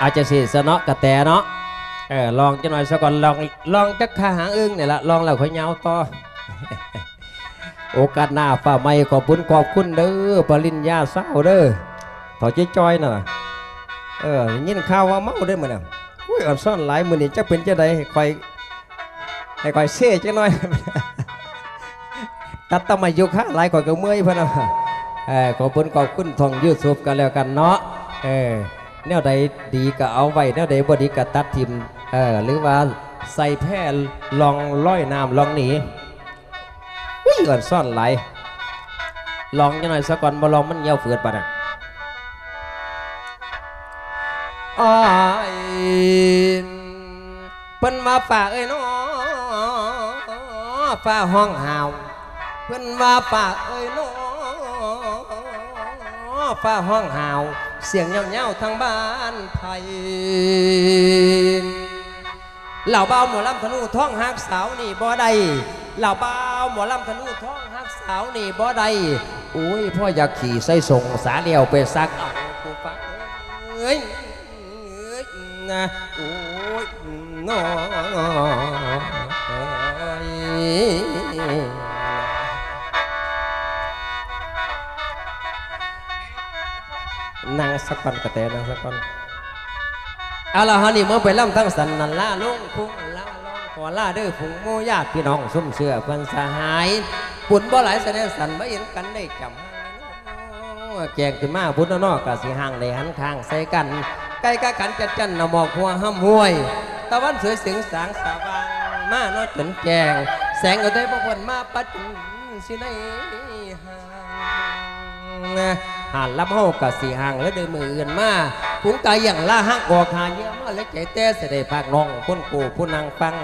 อาจจะสิสะเนาะกระแตเนาะเออลองจะหน่อยสักก่อนลองลองจักขาหางอึ้งเนี่ยละลองแล้วค่อยเงาต่อโอกาสหน้าฝ่าไม่ขอบคุณขอบคุณเด้อปริญญาเศร้าเด้อถอดจ้อยน่ะเออยินข่าวว่าเมาได้อมื้อน่ะอุ้ยอ่อนซ่อนหลายมือนี้จักเป็นจังได้คอยให้คอยเซ่จังหน่อยตัดตะมาอยู่ค่าหลายข่อยก็เมื่อยพะนะเออขอบคุณขอบคุณทองยูทูบกันแล้วกันเนาะเออ แนวใดดีก็เอาไว้แนวใดบ่ดีก็ตัดทิมเออหรือว่าใส่แพร่ลองร้อยน้ำลองหนีอุ้ยก่อนซ่อนไหลลองยังหน่อยสักก่อนบ่ลองมันเหี่ยวเฟือดปะนะอ้ายเพิ่นมาฝากเอ้ยน้อฝ้าห้องหาวเพิ่นมาฝากเอ้ยน้อฝ้าห้องหาว เสียงเงาๆทางบ้านไทยเหล่าเบาวหมอลำธนูท้องหักสาวนี่บ่ได้เหล่าเบาวหมอลำธนูท้องหักสาวนี่บ่ได้โอ้ยพ่ออยากขี่ใส่ส่งสาเดียวไปซักเอากูฟังเอ้ยเอ้ยนะโอ้ยน้อย นั่งสักก่อนกระแตนั่งสักก่อนเอาละฮะนี่เมื่อไปล่ำทั้งสันนันล่าลงพุงล่าลงขอล่าเด้อผงโมญาติพี่น้องซุ่มเสือเพื่อนสหายปุ่นบ่หลายแสดงสันไม่เห็นกันได้จำแกงขึ้นมาพุทธนอกกะสิห่างในหันข้างใส่กันใกล้กะกันจัดจันนำหมอกหัวห้ำห้วย ตะวันสวยสียงสางสาว่างมาน้อยจนแจงแสงก็ได้บ่พ้นมาปัจจุสิในห่าง หันลำเฮากะสีห่างและเดินมืออื่นมาผุงกายอย่างล่าห้างออกหาเยอะมาและใจแต่เสด็จภาคน้องคนกูผู้นางฟัง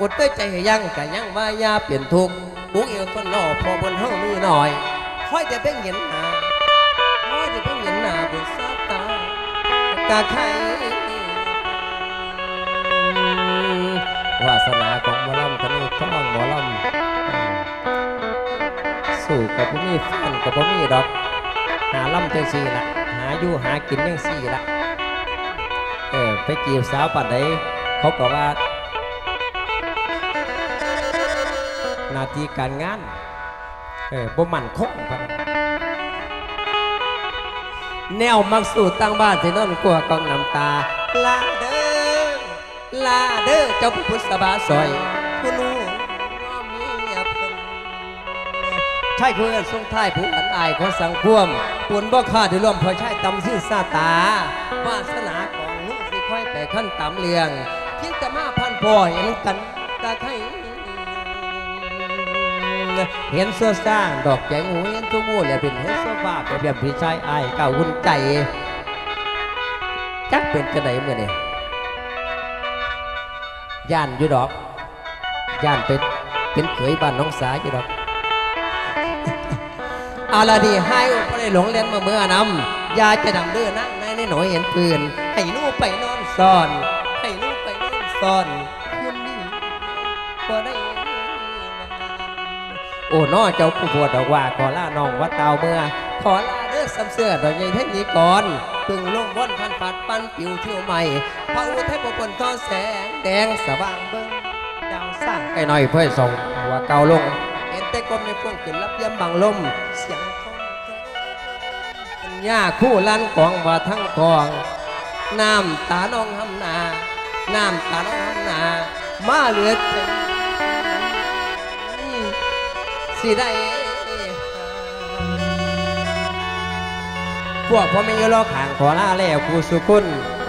อดเต้ยใจให้ยังกะยังว่ายาเปลี่ยนทุกข์บุกเอวต้นนอพอบนเฮามีหน่อยค่อยจะเพ่งเห็นหน้าค่อยจะเพ่งเห็นหน้าบนสาตากะไข่วาสนาของหมอลำธนูท้องหมอลำสู้กับพ่มีฟันกับพ่มีดอก หาล่ำจังสี่ละหาอยู่หากินจังสี่ละเออไปจีบสาวปัดไหนเขาก็ว่าหนาทีการงานเออบ่มันคงพันแนวมักสู่ตั้งบ้านที่นนกลัวกองน้ำตาลาเด้อลาเด้อเจ้าผู้พุทธบาสอยคุณู ใช่คือทรงท้ายผู้อันอายของสังคมปวนบ่ค่าที่ร่วมพอใช้ตำสิ้นซาตาวาสนาของนุ่งสิค่อยแต่ขั้นตำเลียงเพียงแต่มาพันพ่อเห็นกันตาไข่เห็นเสื้อสร้างดอกแจงหูเห็นตัวมูและเป็นเห็นโซฟาเป็นแบบพี่ชายอายเก่าหุ่นใจจักเป็นจะไหนเมื่อนี่ย่านอยู่ดอกย่านเป็นเป็นเขยบ้านน้องสาอยู่ดอก อาละดีให้ก็ได้หลงเล่นมาเมื่อนำยาจะดำเดือนั่งในในหน่อยเห็นปืน ให้ลูกไปนอนซ่อน ให้ลูกไปนอนซ่อนคืนนี้ก็ได้โอ้น้อเจ้าผู้ปวดดอกว่าขอล่าน้องว่าเตาเมื่อ ขอลาเด้อสำเสื้อดอกใหญ่เทคนิคก่อนพึ่งลงว่นพันปัดปั้นปิวเที่ยวใหม่พระอุทัยปกลทอแสงแดงสว่างเบิ้งดาวสร้างไอ้น้อยเพื่อส่งหัวเกาลง แต่กลมในพวงขึ้นรับเยี่ยมบังลม เสียงป็นหญ้าคู่ลันกองว่าทั้งกอง น้ำตาน้องหำนา น้ำตาน้องหำนา มาเหลือเต็มสิได้พวกพ่อแม่ยรอขางขอลาแล้วกูสุคุณ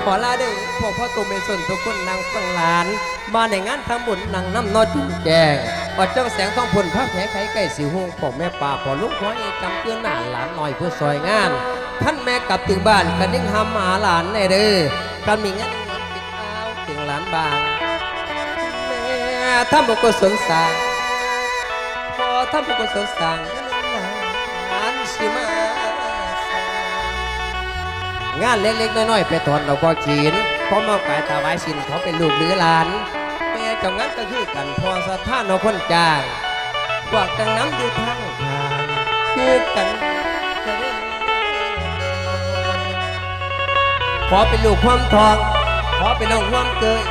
ขอลาเด้อพวกพ่อตุเมส่วนทุกคนนางฟังหลาน มาในงานทำบุญนางน้ำนอจุนแจงอดจ้องแสงต้องผลพระแผลไข่ไก่สิหงพ่อแม่ป่าพ่อลูกพ่อเอกำเตือนหน้าหลานหน่อยเพื่อซอยงาน ท่านแม่กลับถึงบ้านกันนิ่งหำหาหลานแน่เด้อกันมีงานงานปิดเอาถึงหลานบางแม่ทำบุญกุศลสร้างพอทำบุญกุศลสร้างหลานสิมา งานเล็กๆน้อยๆไปถอนเราก็จีนพร้อมอากายถวายสินเขาเป็นลูกหรือหลานแม่เจ้างั้นก็คือกันพอสถานเอาคนจ้างพวกจังน้ำอยู่ทางทางคือกันขอเป็นลูกความทองขอเป็นน้องความเกย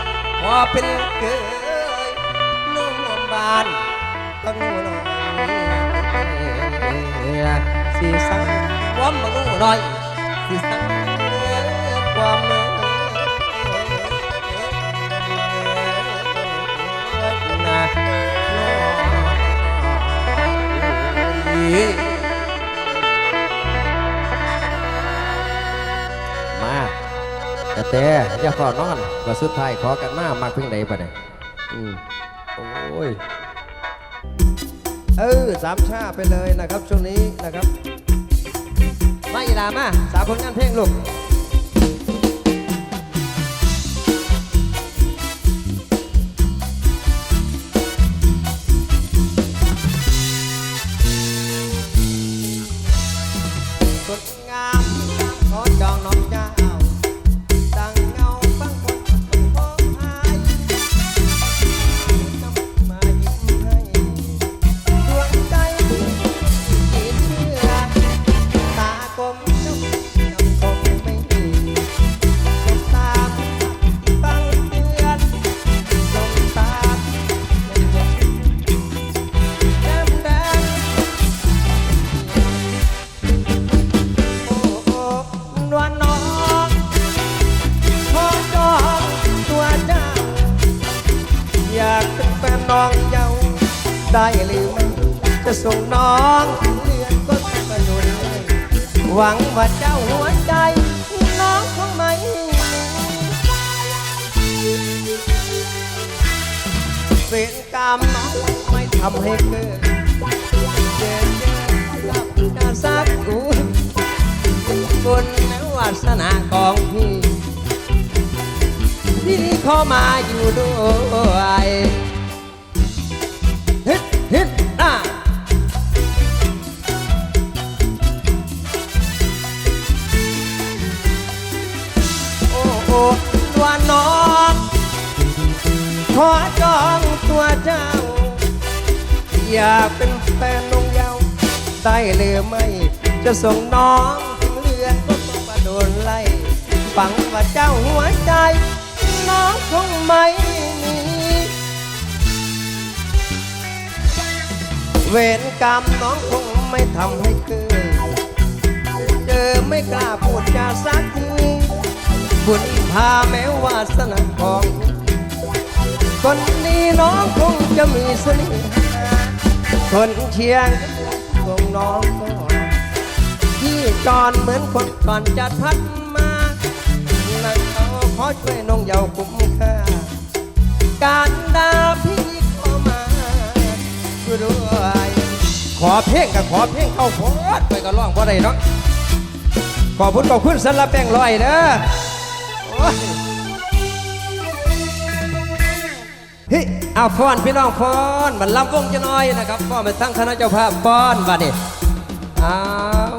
ขอเป็นเกยน้องความบานตั้งหนูหน่อยสีสังความมาหนูหน่อยสีสัง ความเนื้อนะน้อยมาแต่แต่อย่าขอนอนว่าสุดท้ายขอกันมามาเพิ่งใดปะเนี่ยอืมโอ้ยเออสามชาไปเลยนะครับช่วงนี้นะครับ มาอีหลามาสามผลงานเพลงลูก สนาของพี่ที่ขอมาอยู่ด้วยฮิตฮิตอะโอ้โอ้ตัวน้องขอจองตัวเจ้า อยากเป็นแฟนนงเยาว์ได้หรือไม่จะส่งน้อง ฝังว่าเจ้าหัวใจน้องคงไม่มีเวรกรรมน้องคงไม่ทำให้เกิดเจอไม่กล้าพูดจาสักทีบุญพาแม้วาสนาของคนนี้น้องคงจะมีเสน่ห์คนเชียงคงน้องก็ที่จอนเหมือนคนก่อนจะพัด ช่วยน้องเยาวคุ้มค่า การดาพี่ขอมาด้วยขอเพลงกับขอเพลงเข้าโพดไปก็ร้องพอได้เนาะขอบคุณขอบคุณสำหรับแป้งลอยเด้อเฮ้ยเอาฟ้อนพี่น้องฟ้อนมันลำวงจะน้อยนะครับฟ้อนไปทั้งคณะเจ้าภาพฟ้อนบัดนี้อ้าว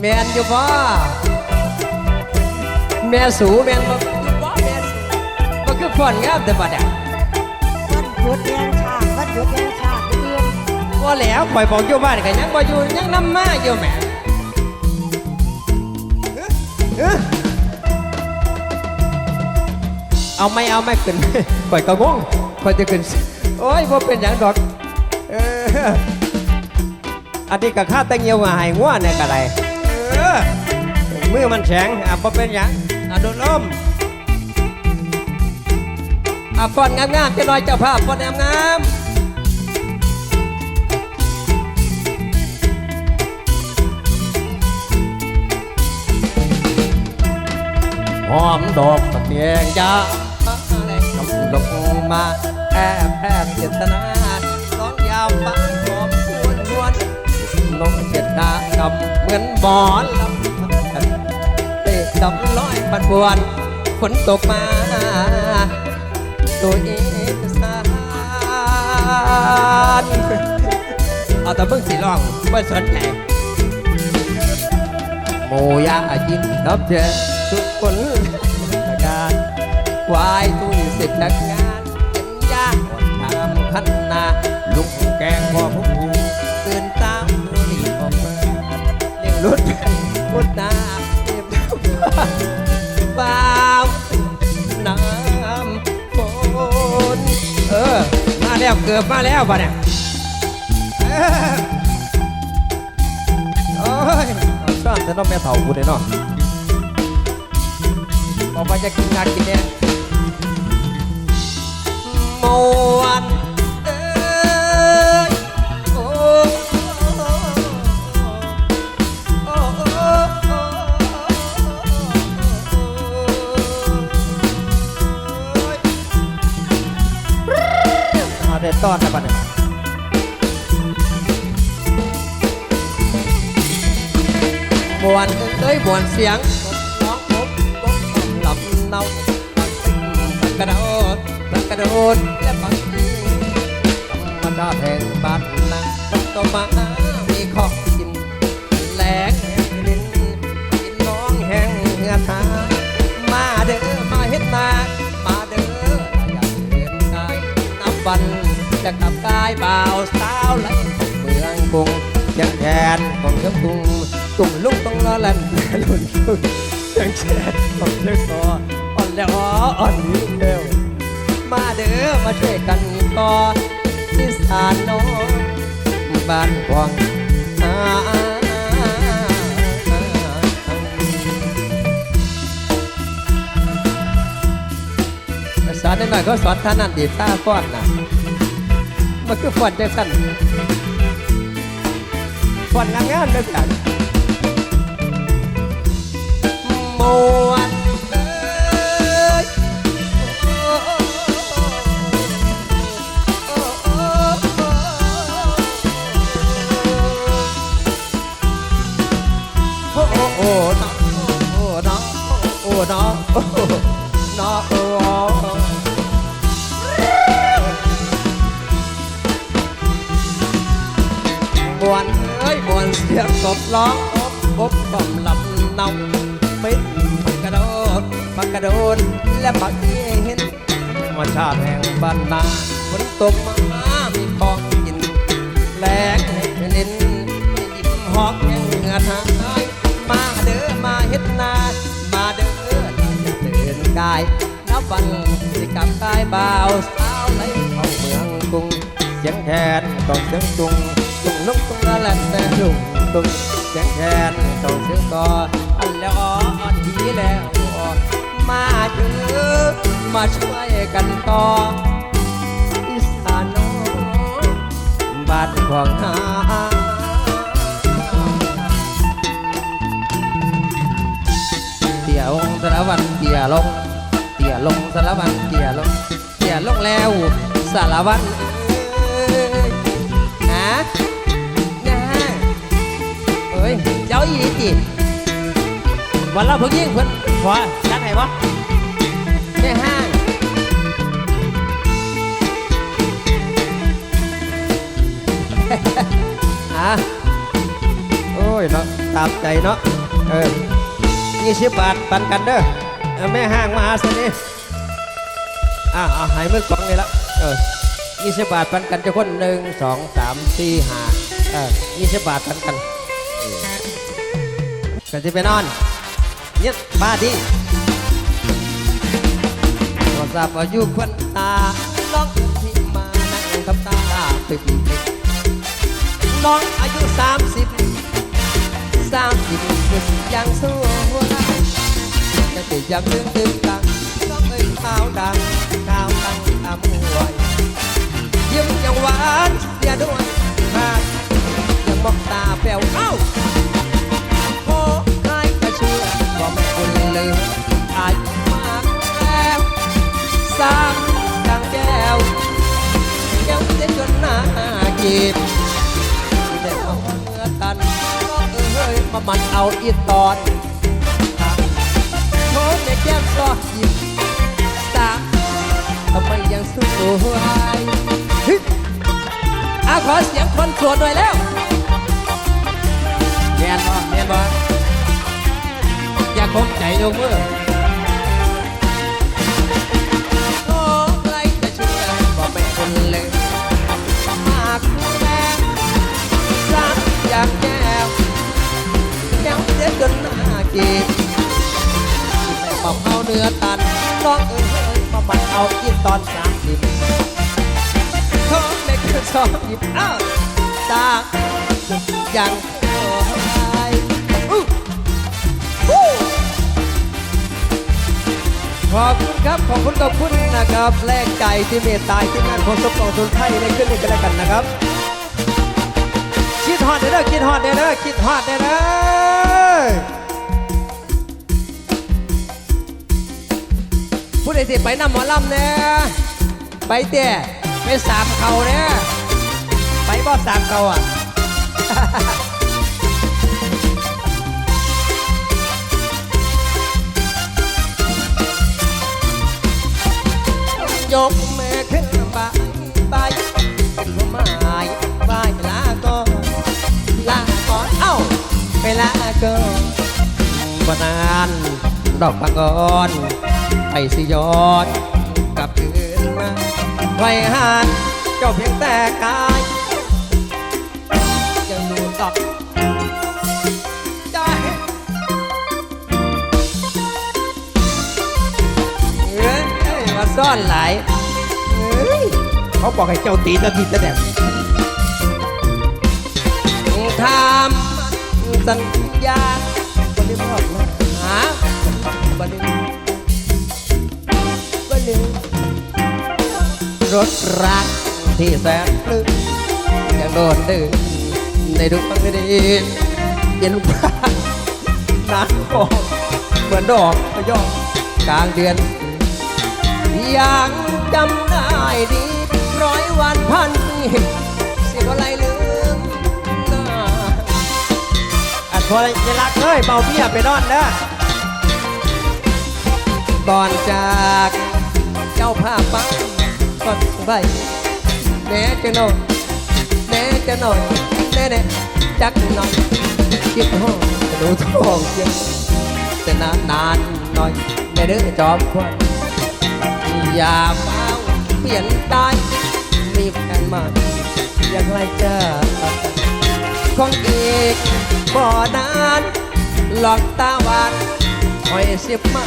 แมนอยู่บ่แม่สูแมนบ่อยู่บ่แม่สู บ่คือฟ้อนงามแต่บัดอะวันหยุดแรงชาติวันหยุดแรงชาติเดือนว่าแล้วข่อยบอกอยู่บ้านก็ยังบ่อยู่ยังนำมาอยู่แหมเอ๊ะเอ๊ะเอาไม่เอาไม่ขึ้น ข่อยก็งงข่อยจะขึ้น โอ้ยบ่เป็นหยังดอกเอออันนี้ก็ค่าแตะเงียวมาใหายง่วเนี่ยก็ได้เออมือมันแข็งอะบ่เป็นหยังอะโดนลม อะฟ้อนงามๆจะน้อยเจ้าภาพฟ้อนงามๆหอมดอกตะเกียงยาอะไรกำลงมาแอบแอบเจตนาร้องยาวฟังหอมชวนชวนลงเจตนากำเหมือนหมอนลำเตะดำลอยปันปวนฝนตกมา ตัวเองสานเอาแต่เพิ่งสีร้องไม่สนใจโมยายินรับเจอทุกคนประกาศควายตุ้ยสิบนักงานเป็นยาอดทำพันนาลุงแกงพ่อผู้ตื่นตามตัวรีบออกมาเลี้ยงรถพุดนาเรียบ แล้วเกือบมาแล้วป่ะเนี่ยเออโอ้ยเอาซ่อนแต่น้องแม่เฒ่ากูเลยเนาะออกมาจะกินงานกินเนี่ยมวน สียงร้องผมผมลำเนาปักกระโดดปักกระโดดและปักยิงธรรมาแห่งบ้านนาต้นต้นมามีของกินแหลกแห่งดินกินน้องแห่งเหือทามาเด้อมาเฮ็ดนามาเด้ออยากเห็นกายนับวันจะกลับกายบ่าวสาวไหลเมืองกรุงเชียงแทนของเชียงตุง ตุ่มลุกต้องละลันหลุนลุนเสียงแชดของเชือกคออ่อนแล้วอ่อนยิ้มเร็วมาเด้อมาช่วยกันต่อที่สานน้องบ้านกวางอ่าสอนหน่อยก็สอนท่านันดีท่าฟอนนะมันคือฟ้อนจังสั้นฟอนงานๆเด้อกันเอ้ยโอ้โอ้โอ้น้องโอ้น้องโอ้น้องโอ้น้องโอ้มวนเอ้ยมวน เสียงกบร้องอบอบกล่อมลำเนา ปิดปักกระโดดปักกระโดดและปักเห็นธรรมชาติแห่งบ้านนาฝนตกมามีของกินแหลกให้นินยิ้มหอกแหงเหงื่อทายมาเด้อมาเฮ็ดนา มาเด้ออย่าเดินกายนับวันสิกลับกายบ่าวสาวไหลเข้าเมืองกรุงเสียงแคนต้องเสียงตุงตุงลุกตุงละแลนแต่ลุงตุงเสียงแคนต้องเสียงกออันแล้ว ทีแล้ว มาเจอมาช่วยกันต่ออีสานน้องบ้านของหาเตี่ยลงสารวันเตี่ยลง เตี่ยลงสารวันเตี่ยลง เตี่ยลงแล้วสารวันเอ้ยฮะนะเอ้ยเจ้าอีจี วันละเพิ่งยิงเพิ่นขอจัดให้บ่ในห้างอะโอ้ยเนาะตามใจเนาะเออยี่สิบบาทปันกันเด้อเอาแม่ห้างมาหาสินี่อะเอาให้มือกล่องเลยละเออยี่สิบบาทปันกันจะคนหนึ่งสองสามสี่ห้าเออยี่สิบบาทปันกันเออกันจะไปนอน เนี่ยบ้าดิโทรศัพท์อายุควันตาน้องที่มานั่งกับตาปิดน้องอายุสามสิบสามสิบยังสวยแต่ติยังดึงดึงตังน้องเอ้ยขาวดังขาวตังอามวยยิ้มยังหวานเสียด้วยหากยังมองตาแป๋วเอ้า ม่คนลืมอายุมากแล้วสามดังแก้วแก้วเส้นจนหน้ากีบที่ได้เอาเมื่อตันก็เอ้ยมามันเอาอีตอนโอ้แม่แก้มก็ยิ้มสามทำไมยังสวยฮึอาขอเสียงคนโสดหน่อยแล้วเมียนบ่เมียนบ่ อย่าคมใจยกมือโอ้ใครจะเชื่อว่าเป็นคนเลวมากแรงรักอยากแก้วแก้วเสียจนหน้าเกลียดที่แม่เผาเนื้อตันน้องเอ้ยมาบัดเอากินตอนสามสิบท้องเล็กชอบหยิบอ้าวตายัง ขอบคุณครับขอบคุณขอบคุณนะครับแรงใจที่เมตตาที่งานของสปองทุนไทยในขึ้นนี้กันแล้วกันนะครับคิดฮอดเด้อคิดฮอดเด้อคิดฮอดเด้อผู้ใดสิไปนำหมอลำเนี่ยไปเตี้ยไปสามเขาเนี่ยไปบอสามเขาอะ ยกแม่ขึ้นบายบายหัวไม้บายลาก่อนลาก่อนเอ้าไปลาก่อนบนานดอกบางกอนไปสิยอดกลับคืนมาไว้หานเจ้าเพียงแต่กา ซ่อนหลายเฮ้ยเขาบอกให้เจ้าตีนาทีจะแดดทำสัญญาวันนี้บอกมาหาวันนี้วันนี้รถรักที่แสนปลื้มยังโดดดึงในดวงดีเย็นฟ้านานหอมเหมือนดอกพะยอมกลางเดือน ยังจำได้ดีร้อยวันพันปีเสียก็ไรลืมน้าอันพอจะรักเฮ้ยเบาเบี้ยไปนอนนะก่อนจากเจ้าภาพปังก่อนไปแหน่จะหน่อยแหน่จะหน่อยแน่แน่จักหน่อยคิดห้องหนูท้องเยังแต่นานนานหน่อยในเรื่องจอมควัน อย่าเฝ้าเปลี่ยนได้มีแฟนใหม่อยากไล่เจอของอีกบ่อนานหลอกตาหวานคอยเสียบมา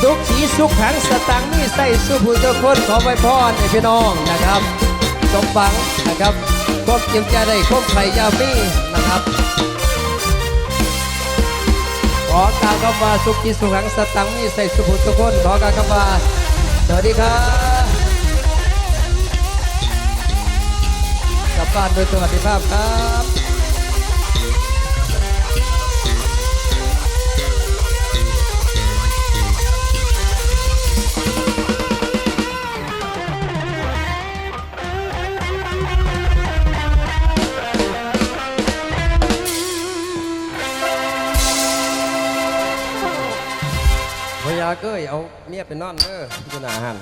สุขสีสุขขังสตังค์มีใส่สุผู้เจ้าคนขอไว้พรให้พี่น้องนะครับสมฟังนะครับคบเจียมใจได้คบไข่ยามีนะครับ ขอกล่าวคำว่าสุขสีสุขังสตังมีใส่สุขุทุกคนขอกล่าวคำว่าสวัสดีครับกลับบ้านโดยสวัสดิภาพครับ เก้ยเอาเมียไปนอนเด้อพิจารณาหัน